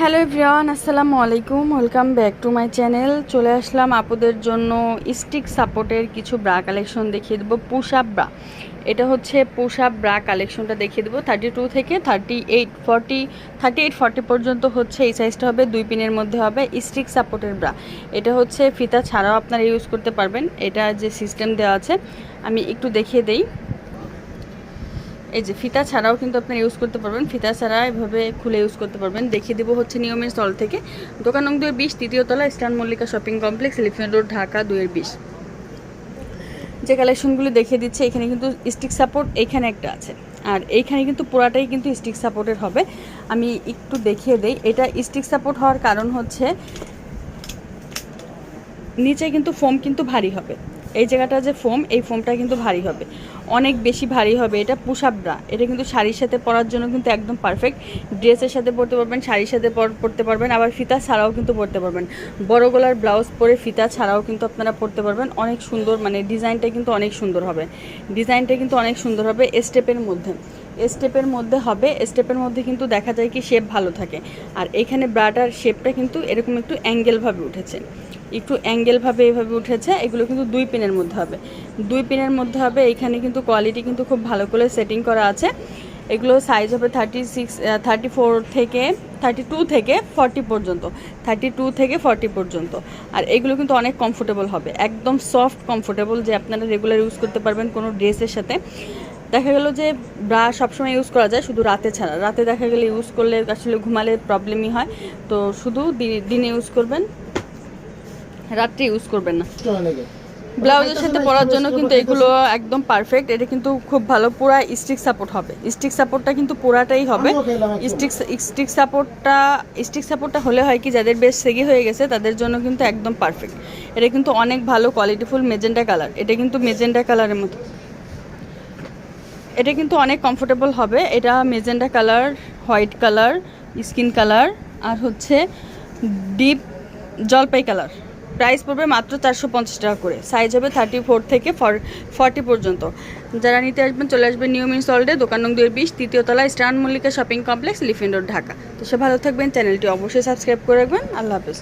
Hello everyone, আসসালামু আলাইকুম। Welcome back to my channel চলে আসলাম আপুদের জন্য স্টিক সাপোর্টের কিছু ব্রা কালেকশন দেখিয়ে দেবো। পুশ আপ ব্রা এটা হচ্ছে পুশ আপ ব্রা কালেকশনটা দেখিয়ে দেবো। থার্টি টু থেকে thirty eight forty thirty eight forty পর্যন্ত হচ্ছে এই সাইজটা হবে। দুই পিনের মধ্যে হবে স্টিক সাপোর্টের ব্রা এটা হচ্ছে ফিতা ছাড়াও আপনারা ইউজ করতে পারবেন। এটা যে সিস্টেম দেওয়া আছে, আমি একটু দেখিয়ে দেই। এই যে ফিতা ছাড়াও কিন্তু আপনারা ইউজ করতে পারবেন। ফিতা ছাড়া এভাবে খুলে ইউজ করতে পারবেন। দেখিয়ে দেবো হচ্ছে নিয়মের স্থল থেকে। দোকান নং দুয়ের বিশ, তৃতীয় তলা Eastern Mallika shopping complex Elephant Road Dhaka দুয়ের বিশ। যে কালেকশনগুলো দেখিয়ে দিচ্ছে, এখানে কিন্তু স্টিক সাপোর্ট এইখানে একটা আছে। আর এইখানে কিন্তু পুরাটাই কিন্তু স্টিক সাপোর্টের হবে। আমি একটু দেখিয়ে দেই। এটা স্টিক সাপোর্ট হওয়ার কারণ হচ্ছে, নিচে কিন্তু ফোম কিন্তু ভারী হবে। এই জায়গাটা যে ফোম, এই ফোমটা কিন্তু ভারী হবে। অনেক বেশি ভারী হবে। এটা পুষাপ এটা কিন্তু শাড়ির সাথে পরার জন্য কিন্তু একদম পারফেক্ট ড্রেসের সাথে পরতে পারবেন, শাড়ির সাথে পর- পরতে পারবেন। আবার ফিতা ছাড়াও কিন্তু পরতে পারবেন। বড় গলার ব্লাউজ পরে ফিতা ছাড়াও কিন্তু আপনারা পরতে পারবেন। অনেক সুন্দর মানে ডিজাইনটা কিন্তু অনেক সুন্দর হবে। ডিজাইনটা কিন্তু অনেক সুন্দর হবে স্টেপের মধ্যে। স্টেপের মধ্যে হবে স্টেপের মধ্যে কিন্তু দেখা যায় কি শেপ ভালো থাকে। আর এখানে ব্রাটার শেপটা কিন্তু এরকম একটু অ্যাঙ্গেলভাবে উঠেছে। একটু অ্যাঙ্গেলভাবে এভাবে উঠেছে, এগুলো কিন্তু দুই পিনের মধ্যে হবে। দুই পিনের মধ্যে হবে, এখানে কিন্তু কোয়ালিটি কিন্তু খুব ভালো করে সেটিং করা আছে। এগুলো সাইজ হবে থার্টি সিক্স থার্টি ফোর থেকে থার্টি টু থেকে ফর্টি পর্যন্ত। থার্টি টু থেকে ফর্টি পর্যন্ত। আর এগুলো কিন্তু অনেক কমফোর্টেবল হবে। একদম সফট কমফোর্টেবল যে আপনারা রেগুলার ইউজ করতে পারবেন কোনো ড্রেসের সাথে। দেখা গেল যে ব্রা সবসময় ইউজ করা যায় শুধু রাতে ছাড়া। রাতে দেখা গেলে ইউজ করলে আসলে ঘুমালে প্রবলেমই হয়। তো শুধু দিনে ইউজ করবেন, রাত্রে ইউজ করবেন না। ব্লাউজের সাথে পরার জন্য কিন্তু এগুলো একদম পারফেক্ট এটা কিন্তু খুব ভালো। পুরা স্টিক সাপোর্ট হবে। স্টিক সাপোর্টটা কিন্তু পুরাটাই হবে। স্টিক স্টিক সাপোর্টটা স্টিক সাপোর্টটা হলে হয় কি, যাদের বেশ সেগি হয়ে গেছে, তাদের জন্য কিন্তু একদম পারফেক্ট এটা কিন্তু অনেক ভালো কোয়ালিটিফুল মেজেন্টা কালার এটা কিন্তু মেজেন্টা কালারের মতো। এটা কিন্তু অনেক কমফোর্টেবল হবে। এটা magenta colour white colour skin colour আর হচ্ছে ডিপ জলপাই কালার প্রাইস পড়বে মাত্র চারশো পঞ্চাশ টাকা করে। সাইজ হবে থার্টি ফোর থেকে ফর্টি পর্যন্ত। যারা নিতে আসবেন, চলে আসবেন নিউ মিন দোকান নং দুই বিশ, তৃতীয় তলা Eastern Mallika shopping complex Elephant Road Dhaka. তো সে ভালো থাকবেন চ্যানেলটি অবশ্যই সাবস্ক্রাইব করে রাখবেন। আল্লাহ হাফেজ।